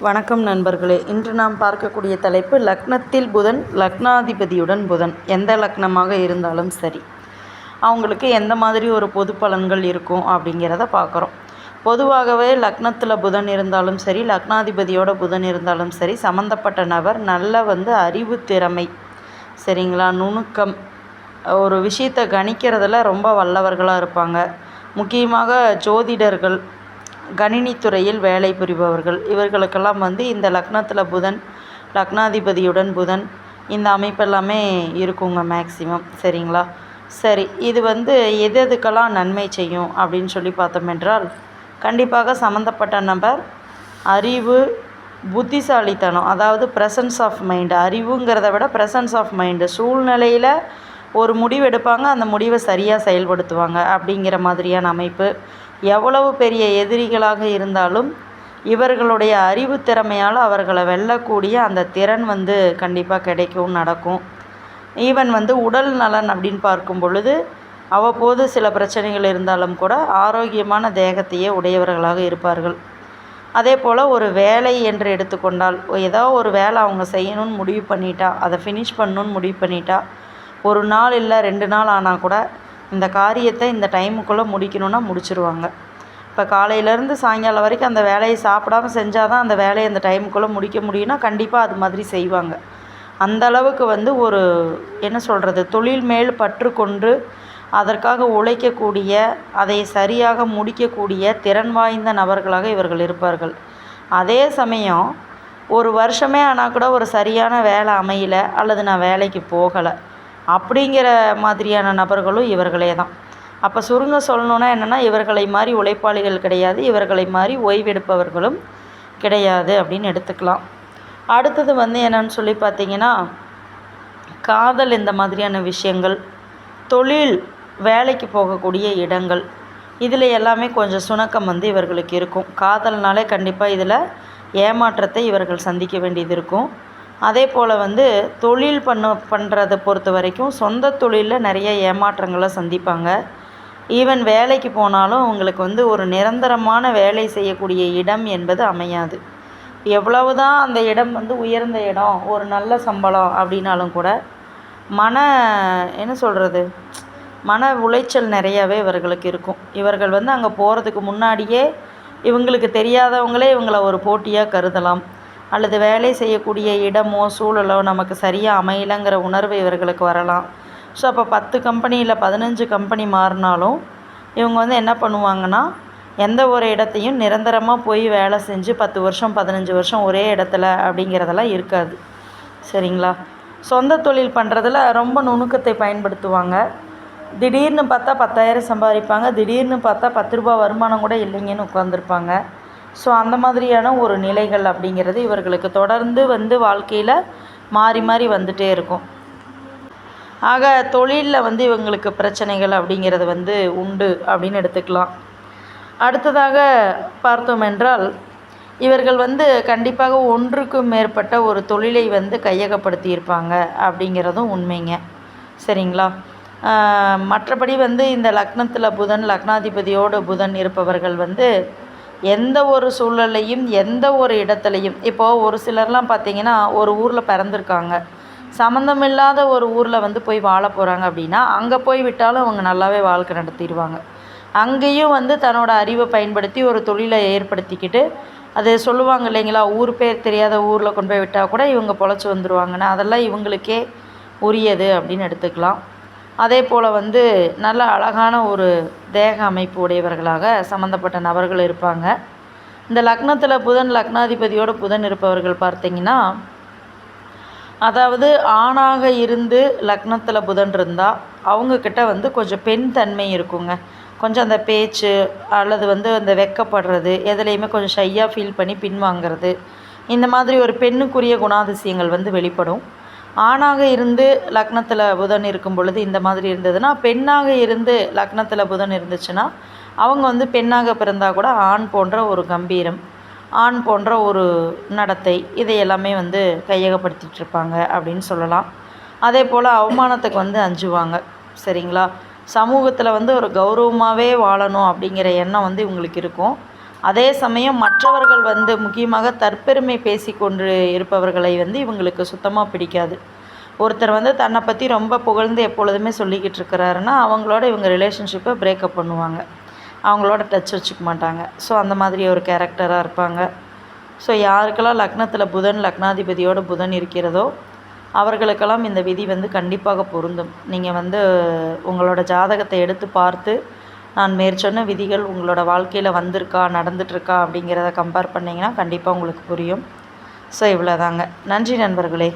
வணக்கம் நண்பர்களே. இன்று நாம் பார்க்கக்கூடிய தலைப்பு லக்னத்தில் புதன் லக்னாதிபதியுடன் புதன். எந்த லக்னமாக இருந்தாலும் சரி. அவங்களுக்கு எந்த மாதிரி ஒரு பொது பலன்கள் இருக்கும் அப்படிங்கிறத பார்க்குறோம். பொதுவாகவே லக்னத்தில் புதன் இருந்தாலும் சரி லக்னாதிபதியோட புதன் இருந்தாலும் சரி சம்மந்தப்பட்ட நபர் நல்ல வந்து அறிவு திறமை. சரிங்களா? நுணுக்கம். ஒரு விஷயத்தை கணிக்கிறதுல ரொம்ப வல்லவர்களாக இருப்பாங்க. முக்கியமாக ஜோதிடர்கள் கணினித்துறையில் வேலை புரிபவர்கள். இவர்களுக்கெல்லாம் வந்து இந்த லக்னத்தில் புதன் லக்னாதிபதியுடன் புதன் இந்த அமைப்பெல்லாமே இருக்குங்க மேக்சிமம் சரிங்களா? சரி இது வந்து எது எதுக்கெல்லாம் நன்மை செய்யும் அப்படின்னு சொல்லி பார்த்தோம் என்றால் கண்டிப்பாக சம்மந்தப்பட்ட நபர் அறிவு புத்திசாலித்தனம் அதாவது ப்ரெசன்ஸ் ஆஃப் மைண்டு அறிவுங்கிறத விட ப்ரெசன்ஸ் ஆஃப் மைண்டு சூழ்நிலையில் ஒரு முடிவு எடுப்பாங்க அந்த முடிவை சரியாக செயல்படுத்துவாங்க அப்படிங்கிற மாதிரியான அமைப்பு. எவ்வளவு பெரிய எதிரிகளாக இருந்தாலும் இவர்களுடைய அறிவு திறமையால் அவர்களை வெல்லக்கூடிய அந்த திறன் வந்து கண்டிப்பாக கிடைக்கும் நடக்கும். ஈவன் வந்து உடல் நலன் அப்படின்னு பார்க்கும் பொழுது அவ்வப்போது சில பிரச்சனைகள் இருந்தாலும் கூட ஆரோக்கியமான தேகத்தையே உடையவர்களாக இருப்பார்கள். அதே போல் ஒரு வேலை என்று எடுத்துக்கொண்டால் ஏதோ ஒரு வேலை அவங்க செய்யணும்னு முடிவு பண்ணிட்டா அதை ஃபினிஷ் பண்ணணுன்னு முடிவு பண்ணிட்டா ஒரு நாள் இல்லை ரெண்டு நாள் ஆனால் கூட இந்த காரியத்தை இந்த டைமுக்குள்ளே முடிக்கணும்னா முடிச்சிருவாங்க. இப்போ காலையிலேருந்து சாயங்காலம் வரைக்கும் அந்த வேலையை சாப்பிடாம செஞ்சால் தான் அந்த வேலையை அந்த டைமுக்குள்ளே முடிக்க முடியும்னா கண்டிப்பாக அது மாதிரி செய்வாங்க. அந்த அளவுக்கு வந்து ஒரு என்ன சொல்கிறது தொழில் மேல் பற்று கொண்டு அதற்காக உழைக்கக்கூடிய அதை சரியாக முடிக்கக்கூடிய திறன் வாய்ந்த நபர்களாக இவர்கள் இருப்பார்கள். அதே சமயம் ஒரு வருஷமே ஆனால் கூட ஒரு சரியான வேலை அமையல அல்லது நான் வேலைக்கு போகலை. அப்படிங்கிற மாதிரியான நபர்களும் இவர்களே தான் அப்போ சுருங்க சொல்லணுன்னா என்னென்னா இவர்களை மாதிரி உழைப்பாளிகள் கிடையாது இவர்களை மாதிரி ஓய்வெடுப்பவர்களும் கிடையாது அப்படின்னு எடுத்துக்கலாம். அடுத்தது வந்து என்னன்னு சொல்லி பார்த்தீங்கன்னா காதல் இந்த மாதிரியான விஷயங்கள் தொழில் வேலைக்கு போகக்கூடிய இடங்கள் இதில் எல்லாமே கொஞ்சம் சுணக்கம் வந்து இவர்களுக்கு இருக்கும். காதல்னாலே கண்டிப்பாக இதில் ஏமாற்றத்தை இவர்கள் சந்திக்க வேண்டியது இருக்கும். அதே போல் வந்து தொழில் பண்ண பண்ணுறத பொறுத்த வரைக்கும் சொந்த தொழிலில் நிறைய ஏமாற்றங்களை சந்திப்பாங்க. ஈவன் வேலைக்கு போனாலும் உங்களுக்கு வந்து ஒரு நிரந்தரமான வேலை செய்யக்கூடிய இடம் என்பது அமையாது. எவ்வளவு தான் அந்த இடம் வந்து உயர்ந்த இடம் ஒரு நல்ல சம்பளம் அப்படின்னாலும் கூட மன என்ன சொல்கிறது மன உளைச்சல் நிறையாவே இவர்களுக்கு இருக்கும். இவர்கள் வந்து அங்கே போகிறதுக்கு முன்னாடியே இவங்களுக்கு தெரியாதவங்களே இவங்கள ஒரு போட்டியாக கருதலாம். அல்லது வேலை செய்யக்கூடிய இடமோ சூழலோ நமக்கு சரியாக அமையலைங்கிற உணர்வு இவர்களுக்கு வரலாம். ஸோ அப்போ பத்து கம்பெனியில் பதினஞ்சு கம்பெனி மாறினாலும் இவங்க வந்து என்ன பண்ணுவாங்கன்னா எந்த ஒரு இடத்தையும் நிரந்தரமாக போய் வேலை செஞ்சு பத்து வருஷம் பதினஞ்சு வருஷம் ஒரே இடத்துல அப்படிங்கிறதெல்லாம் இருக்காது. சரிங்களா? சொந்த தொழில் பண்ணுறதுல ரொம்ப நுணுக்கத்தை பயன்படுத்துவாங்க. திடீர்னு பார்த்தா பத்தாயிரம் சம்பாதிப்பாங்க. திடீர்னு பார்த்தா பத்து ரூபா வருமானம் கூட இல்லைங்கன்னு உட்காந்துருப்பாங்க ஸோ அந்த மாதிரியான ஒரு நிலைகள் அப்படிங்கிறது இவர்களுக்கு தொடர்ந்து வந்து வாழ்க்கையில் மாறி மாறி வந்துகிட்டே இருக்கும். ஆக தொழிலில் வந்து இவங்களுக்கு பிரச்சனைகள் அப்படிங்கிறது வந்து உண்டு அப்படின்னு எடுத்துக்கலாம். அடுத்ததாக பார்த்தோம் என்றால் இவர்கள் வந்து கண்டிப்பாக ஒன்றுக்கும் மேற்பட்ட ஒரு தொழிலை வந்து கையகப்படுத்தியிருப்பாங்க அப்படிங்கிறதும் உண்மைங்க. சரிங்களா? மற்றபடி வந்து இந்த லக்னத்தில் புதன் லக்னாதிபதியோடு புதன் இருப்பவர்கள் வந்து எந்த ஒரு சூழல்லையும் எந்த ஒரு இடத்துலையும் இப்போது ஒரு சிலர்லாம் பார்த்திங்கன்னா ஒரு ஊரில் பிறந்திருக்காங்க. சம்மந்தமில்லாத ஒரு ஊரில் வந்து போய் வாழ போகிறாங்க அப்படின்னா அங்கே போய் விட்டாலும் அவங்க நல்லாவே வாழ்க்கை நடத்திடுவாங்க. அங்கேயும் வந்து தன்னோட அறிவை பயன்படுத்தி ஒரு தொழிலை ஏற்படுத்திக்கிட்டு அது சொல்லுவாங்க இல்லைங்களா ஊர் பேர் தெரியாத ஊரில் கொண்டு போய் விட்டால் கூட இவங்க பொழைச்சி வந்துடுவாங்கன்னு அதெல்லாம் இவங்களுக்கே உரியது அப்படின்னு எடுத்துக்கலாம். அதே போல் வந்து நல்ல அழகான ஒரு தேக அமைப்பு உடையவர்களாக சம்மந்தப்பட்ட நபர்கள் இருப்பாங்க. இந்த லக்னத்தில் புதன் லக்னாதிபதியோட புதன் இருப்பவர்கள் பார்த்திங்கன்னா அதாவது ஆணாக இருந்து லக்னத்தில் புதன் இருந்தால் அவங்கக்கிட்ட வந்து கொஞ்சம் பெண் தன்மை இருக்குங்க. கொஞ்சம் அந்த பேச்சு அல்லது வந்து அந்த வெக்கப்படுறது எதுலேயுமே கொஞ்சம் ஷையாக ஃபீல் பண்ணி பின்வாங்கிறது இந்த மாதிரி ஒரு பெண்ணுக்குரிய குணாதிசயங்கள் வந்து வெளிப்படும். ஆணாக இருந்து லக்னத்தில் புதன் இருக்கும் பொழுது இந்த மாதிரி இருந்ததுன்னா பெண்ணாக இருந்து லக்னத்தில் புதன் இருந்துச்சுன்னா அவங்க வந்து பெண்ணாக பிறந்தால் கூட ஆண் போன்ற ஒரு கம்பீரம் ஆண் போன்ற ஒரு நடத்தை இதை எல்லாமே வந்து கையகப்படுத்திகிட்டு இருப்பாங்க அப்படின்னு சொல்லலாம். அதே போல் அவமானத்துக்கு வந்து அஞ்சுவாங்க. சரிங்களா? சமூகத்தில் வந்து ஒரு கௌரவமாகவே வாழணும் அப்படிங்கிற எண்ணம் வந்து இவங்களுக்கு இருக்கும். அதே சமயம் மற்றவர்கள் வந்து முக்கியமாக தற்பெருமை பேசி கொண்டு இருப்பவர்களை வந்து இவங்களுக்கு சுத்தமாக பிடிக்காது. ஒருத்தர் வந்து தன்னை பற்றி ரொம்ப புகழ்ந்து எப்பொழுதுமே சொல்லிக்கிட்டு இருக்கிறாருன்னா அவங்களோட இவங்க ரிலேஷன்ஷிப்பை பிரேக்கப் பண்ணுவாங்க. அவங்களோட டச் வச்சுக்க மாட்டாங்க. ஸோ அந்த மாதிரி ஒரு கேரக்டராக இருப்பாங்க. ஸோ யாருக்கெல்லாம் லக்னத்தில் புதன் லக்னாதிபதியோட புதன் இருக்கிறதோ அவர்களுக்கெல்லாம் இந்த விதி வந்து கண்டிப்பாக பொருந்தும். நீங்கள் வந்து உங்களோட ஜாதகத்தை எடுத்து பார்த்து நான் மேற்சொன்ன விதிகள் உங்களோட வாழ்க்கையில் வந்திருக்கா நடந்துட்டுருக்கா அப்படிங்கிறத கம்பேர் பண்ணிங்கன்னா கண்டிப்பாக உங்களுக்கு புரியும். ஸோ இவ்வளோதாங்க நன்றி நண்பர்களே.